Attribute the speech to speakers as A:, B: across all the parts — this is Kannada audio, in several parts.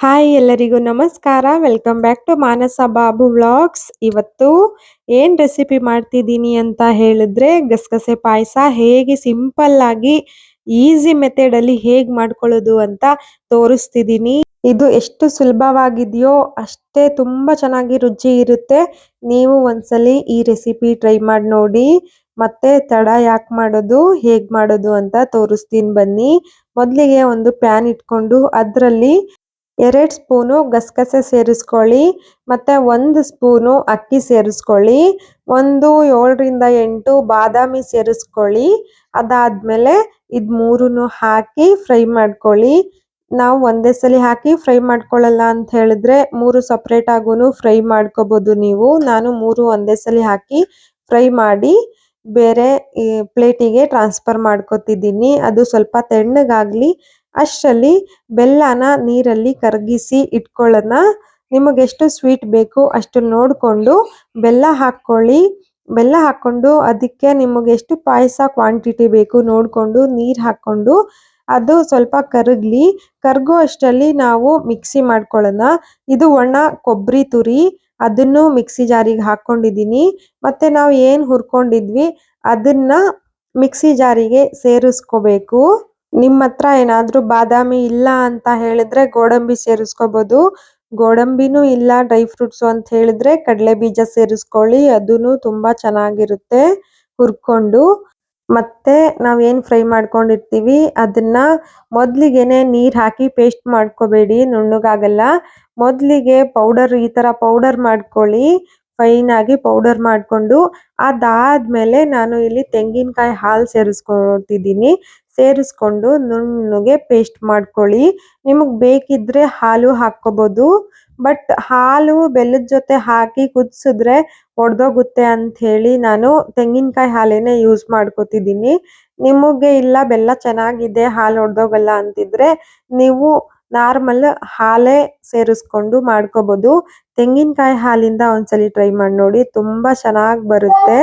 A: ಹಾಯ್ ಎಲ್ಲರಿಗೂ ನಮಸ್ಕಾರ. Welcome back to Manasa Babu vlogs ಇವತ್ತು ಏನ್ ರೆಸಿಪಿ ಮಾಡ್ತಿದ್ದೀನಿ ಅಂತ ಹೇಳಿದ್ರೆ, ಗಸಗಸೆ ಪಾಯಸ ಹೇಗೆ ಸಿಂಪಲ್ ಆಗಿ ಈಸಿ ಮೆಥಡ್ ಅಲ್ಲಿ ಹೇಗ್ ಮಾಡ್ಕೊಳ್ಳೋದು ಅಂತ ತೋರಿಸ್ತಿದ್ದೀನಿ. ಇದು ಎಷ್ಟು ಸುಲಭವಾಗಿದೆಯೋ ಅಷ್ಟೇ ತುಂಬಾ ಚೆನ್ನಾಗಿ ರುಚಿ ಇರುತ್ತೆ. ನೀವು ಒಂದ್ಸಲಿ ಈ ರೆಸಿಪಿ ಟ್ರೈ ಮಾಡಿ ನೋಡಿ, ಮತ್ತೆ ತಡ ಯಾಕೆ ಮಾಡೋದು, ಹೇಗೆ ಮಾಡೋದು ಅಂತ ತೋರಿಸ್ತೀನಿ ಬನ್ನಿ. ಮೊದಲಿಗೆ ಒಂದು ಪ್ಯಾನ್ ಇಟ್ಕೊಂಡು ಅದರಲ್ಲಿ ಎರಡು ಸ್ಪೂನು ಗಸಗಸೆ ಸೇರಿಸ್ಕೊಳ್ಳಿ, ಮತ್ತು ಒಂದು ಸ್ಪೂನು ಅಕ್ಕಿ ಸೇರಿಸ್ಕೊಳ್ಳಿ, ಒಂದು ಏಳರಿಂದ ಎಂಟು ಬಾದಾಮಿ ಸೇರಿಸ್ಕೊಳ್ಳಿ. ಅದಾದಮೇಲೆ ಇದು ಮೂರನ್ನು ಹಾಕಿ ಫ್ರೈ ಮಾಡ್ಕೊಳ್ಳಿ. ನಾವು ಒಂದೇ ಸಲ ಹಾಕಿ ಫ್ರೈ ಮಾಡ್ಕೊಳ್ಳಲ್ಲ ಅಂತ ಹೇಳಿದ್ರೆ ಮೂರು ಸಪ್ರೇಟ್ ಆಗೂ ಫ್ರೈ ಮಾಡ್ಕೋಬೋದು ನೀವು. ನಾನು ಮೂರು ಒಂದೇ ಸಲ ಹಾಕಿ ಫ್ರೈ ಮಾಡಿ ಬೇರೆ ಪ್ಲೇಟಿಗೆ ಟ್ರಾನ್ಸ್ಫರ್ ಮಾಡ್ಕೋತಿದ್ದೀನಿ. ಅದು ಸ್ವಲ್ಪ ತಣ್ಣಗಾಗ್ಲಿ ಅಷ್ಟರಲ್ಲಿ ಬೆಲ್ಲನ ನೀರಲ್ಲಿ ಕರಗಿಸಿ ಇಟ್ಕೊಳ್ಳೋಣ ನಿಮಗೆ ಎಷ್ಟು ಸ್ವೀಟ್ ಬೇಕು ಅಷ್ಟು ನೋಡಿಕೊಂಡು ಬೆಲ್ಲ ಹಾಕ್ಕೊಳ್ಳಿ. ಬೆಲ್ಲ ಹಾಕ್ಕೊಂಡು ಅದಕ್ಕೆ ನಿಮಗೆ ಎಷ್ಟು ಪಾಯಸ ಕ್ವಾಂಟಿಟಿ ಬೇಕು ನೋಡಿಕೊಂಡು ನೀರು ಹಾಕ್ಕೊಂಡು ಅದು ಸ್ವಲ್ಪ ಕರಗಲಿ. ಕರಗೋ ಅಷ್ಟರಲ್ಲಿ ನಾವು ಮಿಕ್ಸಿ ಮಾಡ್ಕೊಳ್ಳೋಣ ಇದು ಒಣ ಕೊಬ್ಬರಿ ತುರಿ. ಅದನ್ನು ಮಿಕ್ಸಿ ಜಾರಿಗೆ ಹಾಕ್ಕೊಂಡಿದ್ದೀನಿ. ಮತ್ತು ನಾವು ಏನು ಹುರ್ಕೊಂಡಿದ್ವಿ? ಅದನ್ನು ಮಿಕ್ಸಿ ಜಾರಿಗೆ ಸೇರಿಸ್ಕೋಬೇಕು. ನಿಮ್ಮ ಹತ್ರ ಏನಾದ್ರು ಬಾದಾಮಿ ಇಲ್ಲ ಅಂತ ಹೇಳಿದ್ರೆ ಗೋಡಂಬಿ ಸೇರಿಸ್ಕೋಬಹುದು ಗೋಡಂಬಿನೂ ಇಲ್ಲ, ಡ್ರೈ ಫ್ರೂಟ್ಸ್ ಅಂತ ಹೇಳಿದ್ರೆ ಕಡಲೆ ಬೀಜ ಸೇರಿಸ್ಕೊಳ್ಳಿ ಅದೂ ತುಂಬಾ ಚೆನ್ನಾಗಿರುತ್ತೆ ಹುರ್ಕೊಂಡು. ಮತ್ತೆ ನಾವೇನು ಫ್ರೈ ಮಾಡ್ಕೊಂಡಿರ್ತೀವಿ ಅದನ್ನ ಮೊದ್ಲಿಗೆನೆ ನೀರ್ ಹಾಕಿ ಪೇಸ್ಟ್ ಮಾಡ್ಕೋಬೇಡಿ, ನುಣ್ಣಗಾಗಲ್ಲ. ಮೊದಲಿಗೆ ಪೌಡರ್, ಈ ತರ ಪೌಡರ್ ಮಾಡ್ಕೊಳ್ಳಿ, ಫೈನ್ ಆಗಿ ಪೌಡರ್ ಮಾಡ್ಕೊಂಡು. ಅದಾದ್ಮೇಲೆ ನಾನು ಇಲ್ಲಿ ತೆಂಗಿನಕಾಯಿ ಹಾಲು ಸೇರಿಸ್ಕೊತಿದ್ದೀನಿ ಸೇರಿಸ್ಕೊಂಡು ನುಣ್ಣಗೆ ಪೇಸ್ಟ್ ಮಾಡ್ಕೊಳ್ಳಿ. ನಿಮಗೆ ಬೇಕಿದ್ರೆ ಹಾಲು ಹಾಕ್ಕೋಬೋದು. ಬಟ್ ಹಾಲು ಬೆಲ್ಲದ ಜೊತೆ ಹಾಕಿ ಕುದಿಸಿದ್ರೆ ಒಡೆದೋಗುತ್ತೆ ಹೇಳಿ ನಾನು ತೆಂಗಿನಕಾಯಿ ಹಾಲೇನೆ ಯೂಸ್ ಮಾಡ್ಕೋತಿದ್ದೀನಿ. ನಿಮಗೆ ಇಲ್ಲ, ಬೆಲ್ಲ ಚೆನ್ನಾಗಿದೆ, ಹಾಲು ಒಡೆದೋಗಲ್ಲ ಅಂತಿದ್ರೆ ನೀವು ನಾರ್ಮಲ್ ಹಾಲೇ ಸೇರಿಸ್ಕೊಂಡು ಮಾಡ್ಕೋಬೋದು. ತೆಂಗಿನಕಾಯಿ ಹಾಲಿಂದ ಒಂದ್ಸಲಿ ಟ್ರೈ ಮಾಡಿ ನೋಡಿ ತುಂಬಾ ಚೆನ್ನಾಗಿ ಬರುತ್ತೆ.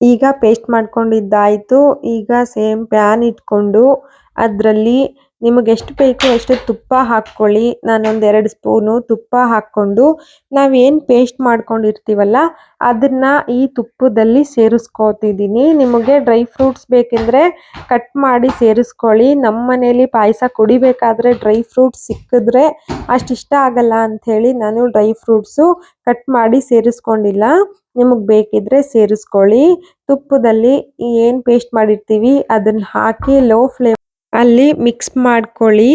A: ಈಗ ಪೇಸ್ಟ್ ಮಾಡ್ಕೊಂಡಿದ್ದಾಯಿತು. ಈಗ ಸೇಮ್ ಪ್ಯಾನ್ ಇಟ್ಕೊಂಡು ಅದರಲ್ಲಿ ನಿಮಗೆ ಎಷ್ಟು ಬೇಕು ಅಷ್ಟು ತುಪ್ಪ ಹಾಕ್ಕೊಳ್ಳಿ. ನಾನೊಂದು ಎರಡು ಸ್ಪೂನು ತುಪ್ಪ ಹಾಕ್ಕೊಂಡು ನಾವೇನು ಪೇಸ್ಟ್ ಮಾಡ್ಕೊಂಡಿರ್ತೀವಲ್ಲ, ಅದನ್ನ ಈ ತುಪ್ಪದಲ್ಲಿ ಸೇರಿಸ್ಕೋತಿದ್ದೀನಿ. ನಿಮಗೆ ಡ್ರೈ ಫ್ರೂಟ್ಸ್ ಬೇಕೆಂದರೆ ಕಟ್ ಮಾಡಿ ಸೇರಿಸ್ಕೊಳ್ಳಿ. ನಮ್ಮ ಮನೇಲಿ ಪಾಯಸ ಕುಡಿಬೇಕಾದ್ರೆ ಡ್ರೈ ಫ್ರೂಟ್ಸ್ ಸಿಕ್ಕಿದ್ರೆ ಅಷ್ಟು ಇಷ್ಟ ಆಗಲ್ಲ ಅಂಥೇಳಿ ನಾನು ಡ್ರೈ ಫ್ರೂಟ್ಸು ಕಟ್ ಮಾಡಿ ಸೇರಿಸ್ಕೊಂಡಿಲ್ಲ. ನಿಮಗೆ ಬೇಕಿದ್ರೆ ಸೇರಿಸ್ಕೊಳ್ಳಿ. ತುಪ್ಪದಲ್ಲಿ ಏನು ಪೇಸ್ಟ್ ಮಾಡಿರ್ತೀವಿ ಅದನ್ನ ಹಾಕಿ ಲೋ ಫ್ಲೇಮ್ ಅಲ್ಲಿ ಮಿಕ್ಸ್ ಮಾಡ್ಕೊಳ್ಳಿ.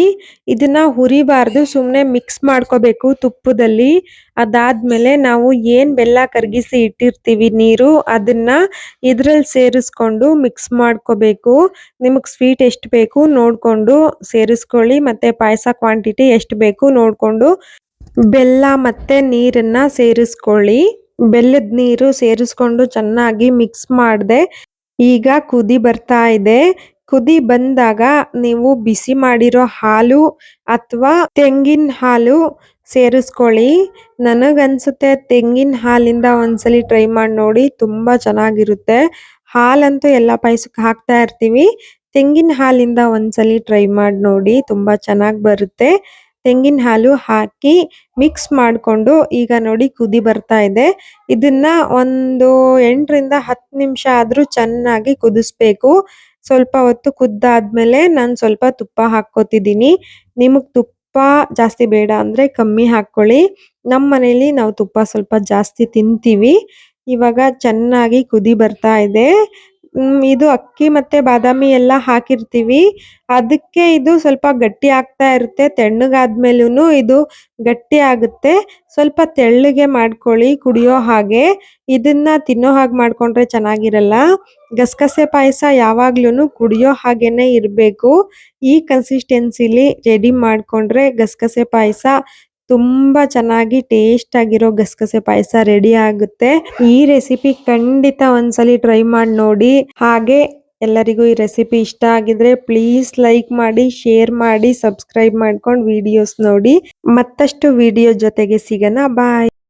A: ಇದನ್ನ ಹುರಿಬಾರ್ದು ಸುಮ್ಮನೆ ಮಿಕ್ಸ್ ಮಾಡ್ಕೋಬೇಕು ತುಪ್ಪದಲ್ಲಿ. ಅದಾದ್ಮೇಲೆ ನಾವು ಏನು ಬೆಲ್ಲ ಕರಗಿಸಿ ಇಟ್ಟಿರ್ತೀವಿ ನೀರು, ಅದನ್ನ ಇದ್ರಲ್ಲಿ ಸೇರಿಸ್ಕೊಂಡು ಮಿಕ್ಸ್ ಮಾಡ್ಕೋಬೇಕು. ನಿಮಗೆ ಸ್ವೀಟ್ ಎಷ್ಟು ಬೇಕು ನೋಡ್ಕೊಂಡು ಸೇರಿಸ್ಕೊಳ್ಳಿ, ಮತ್ತೆ ಪಾಯಸ ಕ್ವಾಂಟಿಟಿ ಎಷ್ಟು ಬೇಕು ನೋಡ್ಕೊಂಡು. ಬೆಲ್ಲ ಮತ್ತೆ ನೀರನ್ನ ಸೇರಿಸ್ಕೊಳ್ಳಿ. ಬೆಲ್ಲದ ನೀರು ಸೇರಿಸ್ಕೊಂಡು ಚೆನ್ನಾಗಿ ಮಿಕ್ಸ್ ಮಾಡಿದೆ. ಈಗ ಕುದಿ ಬರ್ತಾ ಇದೆ. ಕುದಿ ಬಂದಾಗ ನೀವು ಬಿಸಿ ಮಾಡಿರೋ ಹಾಲು ಅಥವಾ ತೆಂಗಿನ ಹಾಲು ಸೇರಿಸ್ಕೊಳ್ಳಿ. ನನಗನ್ಸುತ್ತೆ ತೆಂಗಿನ ಹಾಲಿಂದ ಒಂದ್ಸಲಿ ಟ್ರೈ ಮಾಡಿ ನೋಡಿ, ತುಂಬಾ ಚೆನ್ನಾಗಿರುತ್ತೆ. ಹಾಲಂತೂ ಎಲ್ಲ ಪಾಯಸಕ್ಕೆ ಹಾಕ್ತಾ ಇರ್ತೀವಿ. ತೆಂಗಿನ ಹಾಲಿಂದ ಒಂದ್ಸಲಿ ಟ್ರೈ ಮಾಡಿ ನೋಡಿ, ತುಂಬಾ ಚೆನ್ನಾಗಿ ಬರುತ್ತೆ. ತೆಂಗಿನ ಹಾಲು ಹಾಕಿ ಮಿಕ್ಸ್ ಮಾಡಿಕೊಂಡು ಈಗ ನೋಡಿ ಕುದಿ ಬರ್ತಾ ಇದೆ. ಇದನ್ನ ಒಂದು ಎಂಟರಿಂದ ಹತ್ತು ನಿಮಿಷ ಆದ್ರೂ ಚೆನ್ನಾಗಿ ಕುದಿಸ್ಬೇಕು. ಸ್ವಲ್ಪ ಹೊತ್ತು ಕುದ್ದಾದ್ಮೇಲೆ ನಾನು ಸ್ವಲ್ಪ ತುಪ್ಪ ಹಾಕ್ಕೋತಿದ್ದೀನಿ. ನಿಮಗೆ ತುಪ್ಪ ಜಾಸ್ತಿ ಬೇಡ ಅಂದ್ರೆ ಕಮ್ಮಿ ಹಾಕ್ಕೊಳ್ಳಿ. ನಮ್ಮ ಮನೇಲಿ ನಾವು ತುಪ್ಪ ಸ್ವಲ್ಪ ಜಾಸ್ತಿ ತಿಂತೀವಿ. ಇವಾಗ ಚೆನ್ನಾಗಿ ಕುದಿ ಬರ್ತಾ ಇದೆ. ಇದು ಅಕ್ಕಿ ಮತ್ತೆ ಬಾದಾಮಿ ಎಲ್ಲ ಹಾಕಿರ್ತೀವಿ. ಅದಕ್ಕೆ ಇದು ಸ್ವಲ್ಪ ಗಟ್ಟಿ ಆಗ್ತಾ ಇರುತ್ತೆ. ತಣ್ಣಗಾದ್ಮೇಲೂ ಇದು ಗಟ್ಟಿ ಆಗುತ್ತೆ. ಸ್ವಲ್ಪ ತೆಳ್ಳಗೆ ಮಾಡ್ಕೊಳ್ಳಿ, ಕುಡಿಯೋ ಹಾಗೆ. ಇದನ್ನ ತಿನ್ನೋ ಹಾಗೆ ಮಾಡ್ಕೊಂಡ್ರೆ ಚೆನ್ನಾಗಿರಲ್ಲ. ಗಸಗಸೆ ಪಾಯಸ ಯಾವಾಗ್ಲೂ ಕುಡಿಯೋ ಹಾಗೇನೆ ಇರಬೇಕು. ಈ ಕನ್ಸಿಸ್ಟೆನ್ಸಿಲಿ ರೆಡಿ ಮಾಡ್ಕೊಂಡ್ರೆ ಗಸಗಸೆ ಪಾಯಸ ತುಂಬಾ ಚೆನ್ನಾಗಿ ಟೇಸ್ಟ್ ಆಗಿರೋ ಗಸಗಸೆ ಪಾಯಸ ರೆಡಿ ಆಗುತ್ತೆ. ಈ ರೆಸಿಪಿ ಖಂಡಿತ ಒಂದ್ಸಲಿ ಟ್ರೈ ಮಾಡಿ ನೋಡಿ. ಹಾಗೆ ಎಲ್ಲರಿಗೂ ಈ ರೆಸಿಪಿ ಇಷ್ಟ ಆಗಿದ್ರೆ ಪ್ಲೀಸ್ ಲೈಕ್ ಮಾಡಿ ಶೇರ್ ಮಾಡಿ ಸಬ್ಸ್ಕ್ರೈಬ್ ಮಾಡ್ಕೊಂಡು ವಿಡಿಯೋಸ್ ನೋಡಿ. ಮತ್ತಷ್ಟು ವಿಡಿಯೋ ಜೊತೆಗೆ ಸಿಗೋಣ. ಬಾಯ್